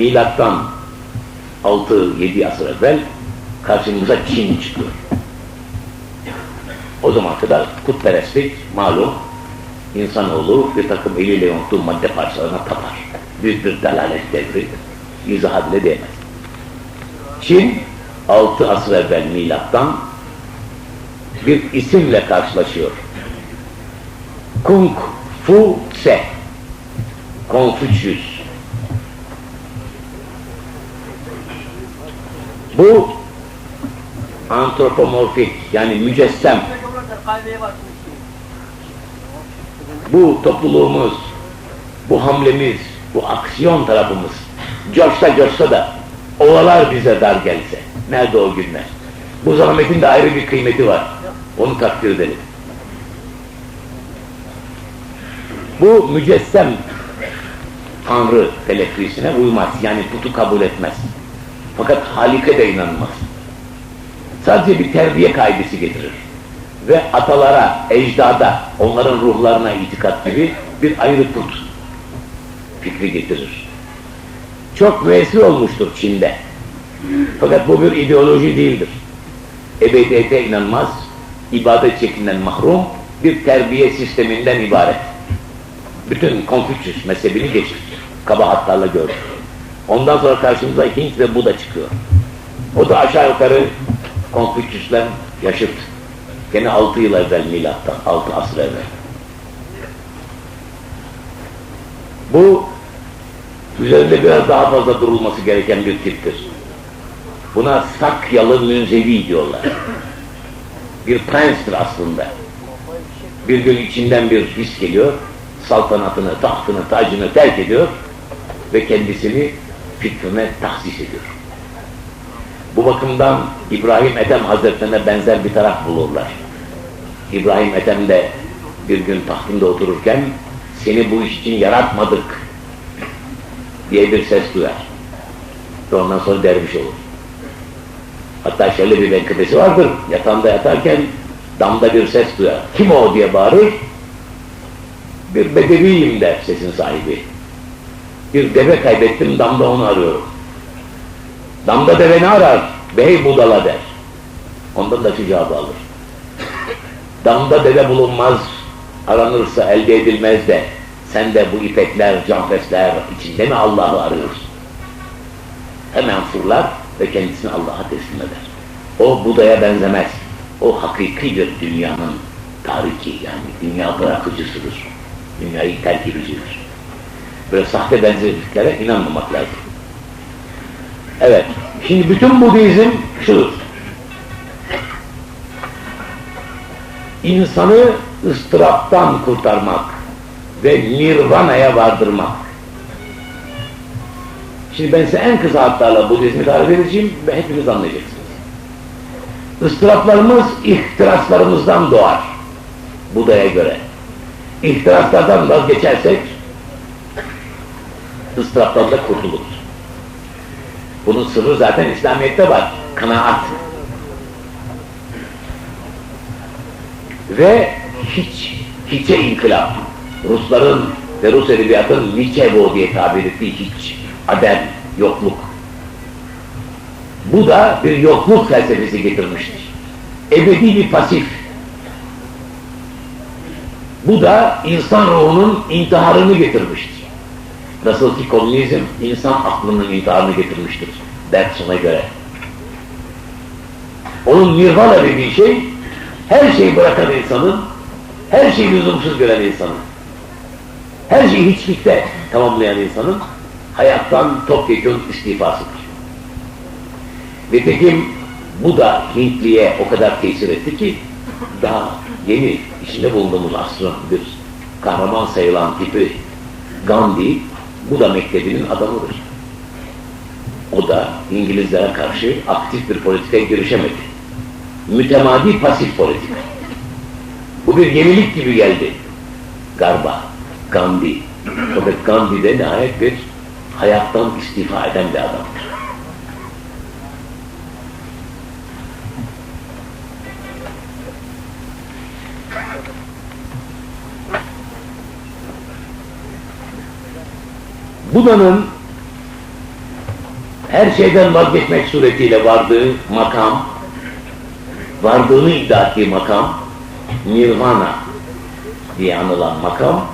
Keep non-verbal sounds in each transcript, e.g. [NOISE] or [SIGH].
milattan 6-7 asır evvel karşımıza Çin çıkıyor. O zaman kadar putperestlik malum insanoğlu bir takım eliyle yonttuğu madde parçalarına tapar. Büyük bir dalalet devri izah bile değmez. Çin 6 asır evvel milattan bir isimle karşılaşıyor. Kung Fu Se Konfüçyüs Bu antropomorfik yani mücessem bu topluluğumuz, bu hamlemiz, bu aksiyon tarafımız coşsa coşsa da ovalar bize dar gelse. Nerede o günler? Bu zahmetin de ayrı bir kıymeti var. Onu takdir edelim. Bu mücessem Tanrı telekkisine uymaz. Yani putu kabul etmez. Fakat Halik'e de inanmaz. Sadece bir terbiye kaidesi getirir. Ve atalara, ecdada, onların ruhlarına itikat gibi bir ayrı put fikri getirir. Çok müessir olmuştur Çin'de. Fakat bu bir ideoloji değildir. Ebediyete inanmaz, ibadet şeklinden mahrum bir terbiye sisteminden ibaret. Bütün Konfüçyüs mezhebini geçtik. Kabahatlarla gördük. Ondan sonra karşımıza Hint ve Buda çıkıyor. O da aşağı yukarı Konfüçyüs'le yaşıt. Gene 6 yıl evvel milattan, 6 asır evvel. Bu üzerinde biraz daha fazla durulması gereken bir tiptir. Buna Sakyalı Münzevi diyorlar. Bir prenstir aslında. Bir gün içinden bir his geliyor, saltanatını, tahtını, tacını terk ediyor ve kendisini fikrine tahsis ediyor. Bu bakımdan İbrahim Ethem Hazretlerine benzer bir taraf bulurlar. İbrahim Ethem de bir gün tahtında otururken seni bu iş için yaratmadık diye bir ses duyar. Ve ondan sonra derviş olur. Hatta şöyle bir menkıbesi vardır. Yatağında yatarken damda bir ses duyar. Kim o diye bağırır. Bir bedeviyim der sesin sahibi. Bir deve kaybettim damda onu arıyorum. Damda deve ne arar? Bey budala der. Ondan da cevabı alır. Damda deve bulunmaz, aranırsa elde edilmez de sen de bu ipekler, canfesler içinde mi Allah'ı arıyorsun? Hemen fırlar ve kendisini Allah'a teslim eder. O Buda'ya benzemez. O hakiki bir dünyanın tariki yani dünya bırakıcısıdır. Dünyayı terk edicidir. Böyle sahte benzerliklere inanmamak lazım. Evet. Şimdi bütün Budizm şudur. İnsanı ıstıraptan kurtarmak ve nirvana'ya vardırmak. Şimdi ben size en kısa hatlarla Budizm'i tarif edeceğim ve hepiniz anlayacaksınız. Istıraplarımız ihtiraslarımızdan doğar. Buda'ya göre. İhtiraslardan vazgeçersek ıstıraptan da kurtuluruz. Bunun sırrı zaten İslamiyet'te var. Kanaat. Ve hiç, hiçe inkılap. Rusların ve Rus edebiyatın Niçevo diye tabir ettiği hiç. Adem, yokluk. Bu da bir yokluk felsefesi getirmiştir. Ebedi bir pasif. Bu da insan ruhunun intiharını getirmiştir. Nasıl ki komünizm insan aklının intiharını getirmiştir. Bergson'a göre. Onun nirvana dediği şey her şeyi bırakan insanın, her şeyi lüzumsuz gören insanın, her şeyi hiçlikte tamamlayan insanın hayattan topyekun istifasıdır. Nitekim bu da Hintliye o kadar tesir etti ki daha yeni içinde bulunduğumuz asrın bir kahraman sayılan tipi Gandhi bu da mektebinin adamıdır. O da İngilizlere karşı aktif bir politikaya girişemedi. Mütemadi pasif politika. Bu bir yenilik gibi geldi. Garba, Gandhi. Fakat Gandhi de nihayet bir hayattan istifa eden bir adamdır. Buda'nın her şeyden vazgeçmek suretiyle vardığı makam, vardığını iddia ettiği makam, nirvana diye anılan makam,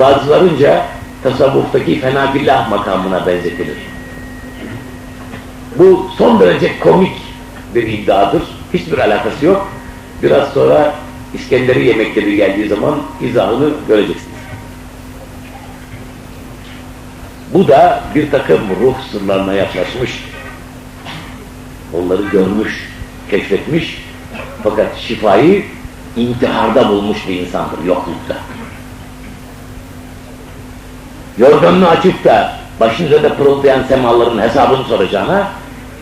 bazılarınca tasavvuftaki fenafillah makamına benzetilir. Bu son derece komik bir iddiadır. Hiçbir alakası yok. Biraz sonra İskenderi yemekleri geldiği zaman izahını göreceksiniz. Bu da bir takım ruh sırlarına yaklaşmış, onları görmüş, keşfetmiş, fakat şifayı intiharda bulmuş bir insandır, yoklukta. Yorganını açıp da başın üzerinde pırıldayan semaların hesabını soracağına,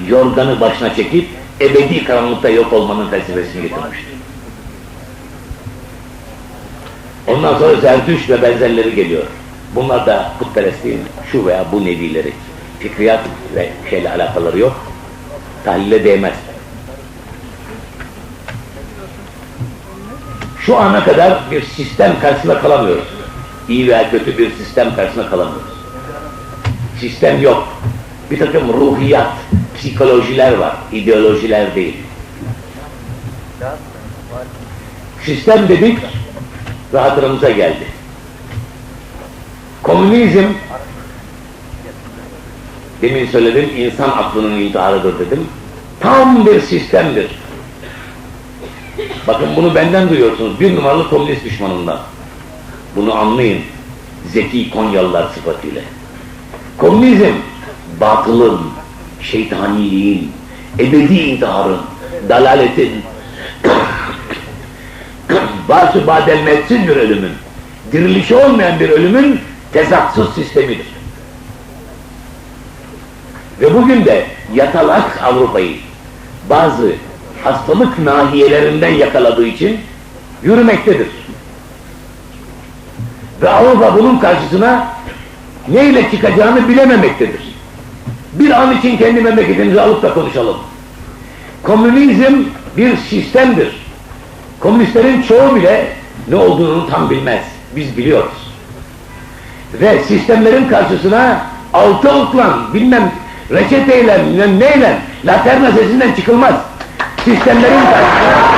yorganı başına çekip ebedi karanlıkta yok olmanın felsefesini getirmiştir. Ondan sonra Zerdüş ve benzerleri geliyor. Bunlar da putperestliğin şu veya bu nevileri. Fikriyat ve şeyle alakaları yok. Tahlile değmez. Şu ana kadar bir sistem karşısında kalamıyoruz. İyi veya kötü bir sistem karşısında kalamıyoruz. Sistem yok. Bir takım ruhiyat, psikolojiler var, ideolojiler değil. Sistem dedik, ve hatırımıza geldi. Komünizm, demin söyledim, insan aklının intiharıdır dedim. Tam bir sistemdir. Bakın bunu benden duyuyorsunuz, bir numaralı komünist düşmanından. Bunu anlayın, zeki Konyalılar sıfatıyla. Komünizm, batılın, şeytaniliğin, ebedi intiharın, dalaletin, [COUGHS] bazı badelmetsiz bir ölümün, dirilişi olmayan bir ölümün tezatsız sistemidir. Ve bugün de yatalak Avrupa'yı bazı hastalık nahiyelerinden yakaladığı için yürümektedir. Ve Avrupa bunun karşısına neyle çıkacağını bilememektedir. Bir an için kendi memleketimizi alıp da konuşalım. Komünizm bir sistemdir. Komünistlerin çoğu bile ne olduğunu tam bilmez. Biz biliyoruz. Ve sistemlerin karşısına altı oklan, bilmem reçeteyle, bilmem neyle, laterna sesinden çıkılmaz. Sistemlerin karşısına...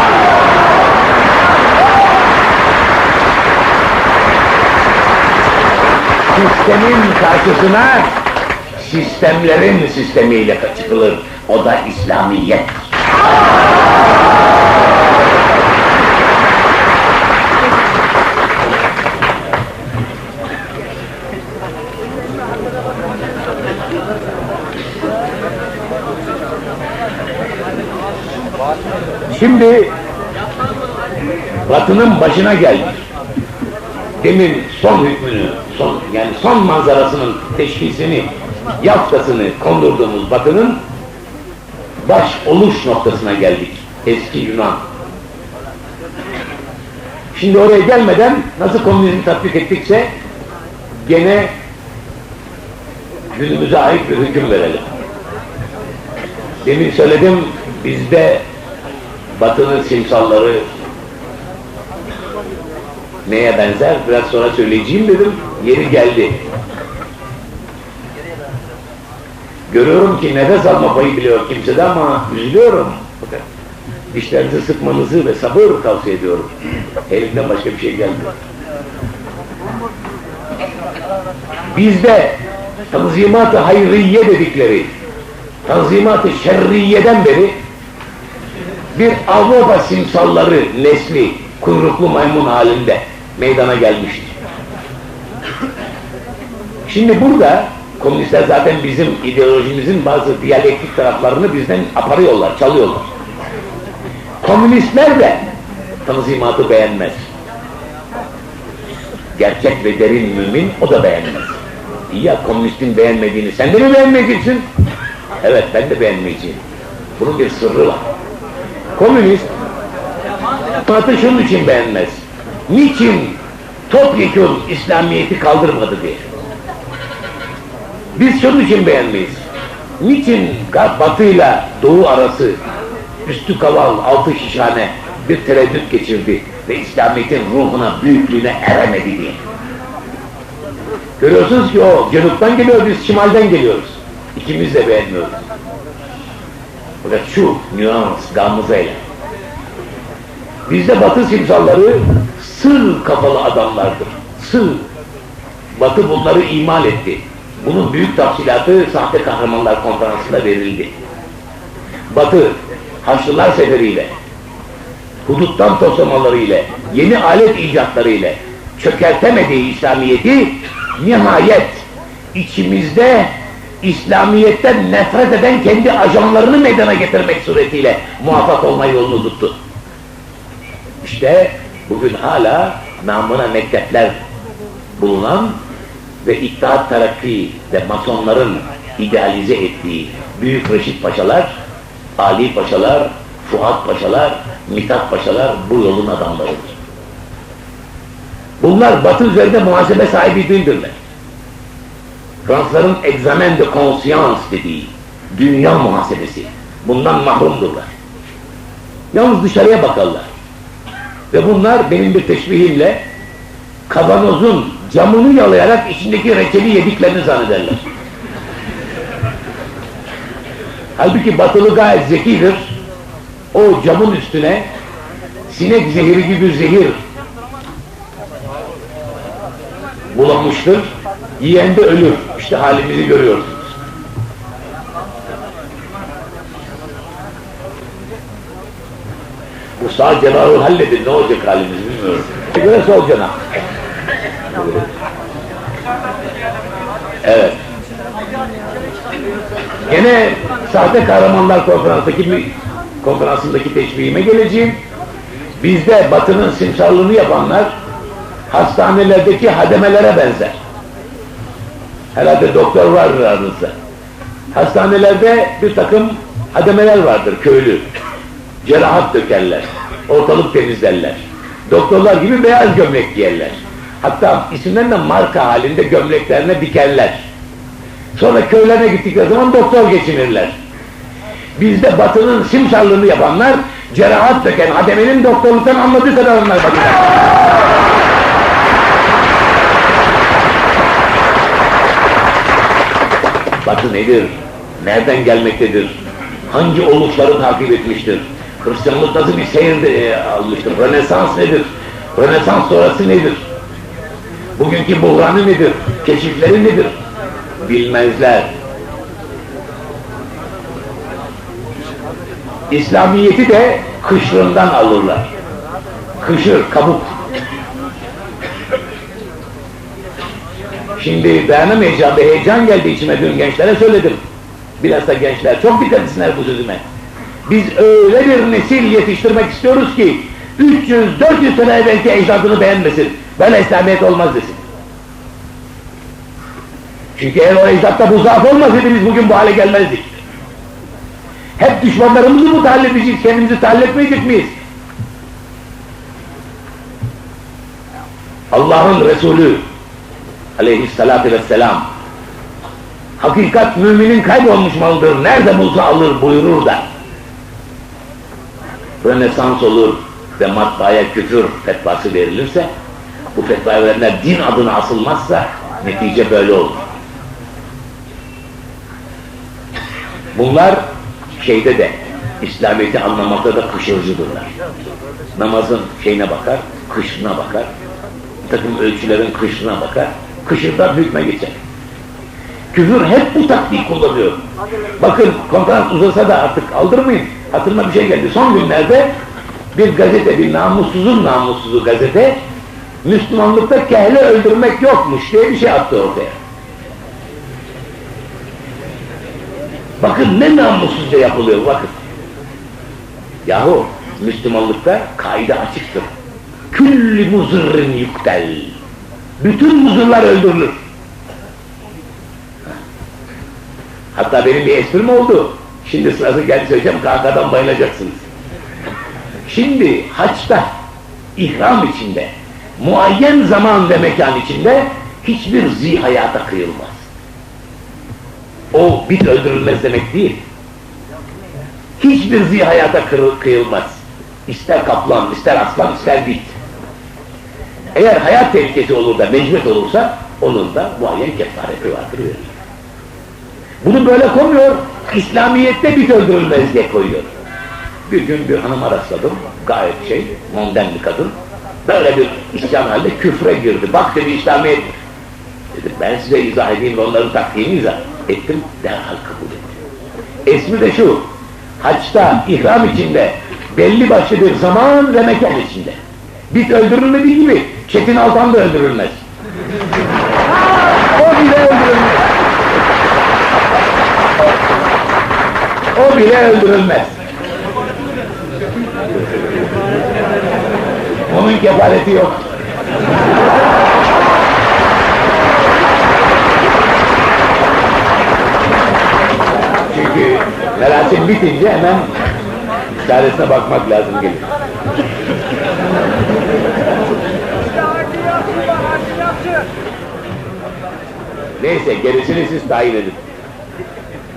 Sistemin karşısına sistemlerin sistemiyle çıkılır. O da İslamiyet. Şimdi Batı'nın başına geldik. Demin son hükmünü, son, yani son manzarasının teşhisini, yaftasını kondurduğumuz Batı'nın baş oluş noktasına geldik. Eski Yunan. Şimdi oraya gelmeden nasıl komünizmi tatbik ettikse gene günümüze ait bir hüküm verelim. Demin söyledim bizde Batı'nın simsalları neye benzer? Biraz sonra söyleyeceğim dedim. Yeri geldi. Görüyorum ki nefes alma payı biliyor kimsede ama üzülüyorum. Bakın, dişlerinizi sıkmanızı ve sabır tavsiye ediyorum. Elimden başka bir şey gelmiyor. Bizde tanzimat-ı hayriye dedikleri tanzimat-ı şerriyeden beri bir Avrupa simsalları nesli kuyruklu maymun halinde meydana gelmiştir. Şimdi burada komünistler zaten bizim ideolojimizin bazı diyalektik taraflarını bizden aparıyorlar, çalıyorlar. Komünistler de tanzimatı beğenmez. Gerçek ve derin mümin o da beğenmez. İyi ya komünistin beğenmediğini sen de mi beğenmeyeceksin? Evet ben de beğenmeyeceğim. Bunun bir sırrı var. Komünist Batı şunun için beğenmez. Niçin topyekun İslamiyet'i kaldırmadı diye. Biz şunun için beğenmeyiz. Niçin Batı'yla Doğu arası üstü kaval, altı şişhane bir tereddüt geçirdi ve İslamiyet'in ruhuna, büyüklüğüne eremedi diye. Görüyorsunuz ki o cenuptan geliyor, biz şimalden geliyoruz. İkimiz de beğenmiyoruz. Fakat şu nüans, gamzeyle. Bizde batı simsalları sır kafalı adamlardır. Sır. Batı bunları imal etti. Bunun büyük tafsilatı sahte kahramanlar konferansında verildi. Batı, Haçlılar seferiyle, huduttan toslamaları ile, yeni alet icatları ile çökertemediği İslamiyet'i nihayet içimizde İslamiyet'ten nefret eden kendi ajanlarını meydana getirmek suretiyle muvaffak olma yolunu tuttu. İşte bugün hala namına mektepler bulunan ve İttihat Terakki ve Masonların idealize ettiği Büyük Reşit Paşalar, Ali Paşalar, Fuat Paşalar, Mithat Paşalar bu yolun adamlarıdır. Bunlar Batı üzerinde muhasebe sahibi değildirler. Fransızların examen de conscience dediği dünya muhasebesi. Bundan mahrumdurlar. Yalnız dışarıya bakarlar. Ve bunlar benim bir teşbihimle kavanozun camını yalayarak içindeki reçeli yediklerini zannederler. Halbuki batılı gayet zekidir. O camın üstüne sinek zehiri gibi zehir bulamıştır. Yiyen de ölür. İşte halimizi görüyorsunuz. Bu sağ cenahı halledin ne olacak halimiz bilmiyorum. Bir göre sol cenah. Evet. Gene sahte kahramanlar konferansındaki konferansındaki teşbihime geleceğim. Bizde batının simsarlığını yapanlar hastanelerdeki hademelere benzer. Herhalde doktor vardır aranızda. Hastanelerde bir takım hademeler vardır köylü. Cerahat dökerler. Ortalık temizlerler. Doktorlar gibi beyaz gömlek giyerler. Hatta isimlerine marka halinde gömleklerine dikerler. Sonra köylerine gittikleri zaman doktor geçinirler. Bizde batının simsarlığını yapanlar cerahat döken hademenin doktorluktan anladığı kadar onlar batıda. Batı nedir? Nereden gelmektedir? Hangi oluşları takip etmiştir? Hristiyanlık nasıl bir seyir de, e, almıştır? Rönesans nedir? Rönesans sonrası nedir? Bugünkü buhranı nedir? Keşifleri nedir? Bilmezler. İslamiyeti de kışrından alırlar. Kışır, kabuk. Şimdi dayanamayacağım bir heyecan geldi içime dün gençlere söyledim. Bilhassa gençler çok dikkat etsinler bu sözüme. Biz öyle bir nesil yetiştirmek istiyoruz ki 300-400 sene evvelki ecdadını beğenmesin. Böyle İslamiyet olmaz desin. Çünkü eğer o ecdatta bu zaaf olmasaydı biz bugün bu hale gelmezdik. Hep düşmanlarımızı mı tahalle edeceğiz, kendimizi tahalle etmeyecek miyiz? Allah'ın Resulü aleyhissalatü vesselam hakikat müminin kaybolmuş malıdır, nerede bulsa alır buyurur da Rönesans olur ve matbaaya küfür fetvası verilirse bu fetva verenler din adına asılmazsa netice böyle olur. Bunlar şeyde de İslamiyet'i anlamakta da kışırcıdırlar. Namazın şeyine bakar, kışına bakar, bir takım ölçülerin kışına bakar, kışırdan hükme geçer. Küfür hep bu taktiği kullanıyor. Bakın konferans uzasa da artık aldırmayın. Hatırıma bir şey geldi. Son günlerde bir gazete, bir namussuzun namussuzu gazete Müslümanlıkta kehle öldürmek yokmuş diye bir şey attı ortaya. Bakın ne namussuzca yapılıyor bakın. Yahu Müslümanlıkta kaide açıktır. Küllü muzırrin yuktel. Bütün muzırlar öldürülür. Hatta benim bir esprim oldu. Şimdi sırası geldi söyleyeceğim kahkahadan bayılacaksınız. Şimdi haçta, ihram içinde, muayyen zaman ve mekan içinde hiçbir zihayata kıyılmaz. O bit öldürülmez demek değil. Hiçbir zihayata kıyılmaz. İster kaplan, ister aslan, ister bit. Eğer hayat tehlikesi olur da mecbur olursa onun da muayyen kefareti vardır verilir. Bunu böyle koymuyor, İslamiyet'te bit öldürülmez diye koyuyor. Bir gün bir hanıma rastladım, gayet şey, monden bir kadın. Böyle bir isyan halde küfre girdi. Bak dedi İslamiyet. Dedim ben size izah edeyim ve onların taktiğini izah ettim. Derhal kabul etti. Esmi de şu, haçta, ihram içinde, belli başlı bir zaman ve mekan içinde. Bit öldürülmediği gibi Çetin Altan da öldürülmez. O bile öldürülmez. O bile öldürülmez. Onun kefareti yok. Çünkü merasim bitince hemen çaresine bakmak lazım gelir. Neyse gerisini siz tayin edin.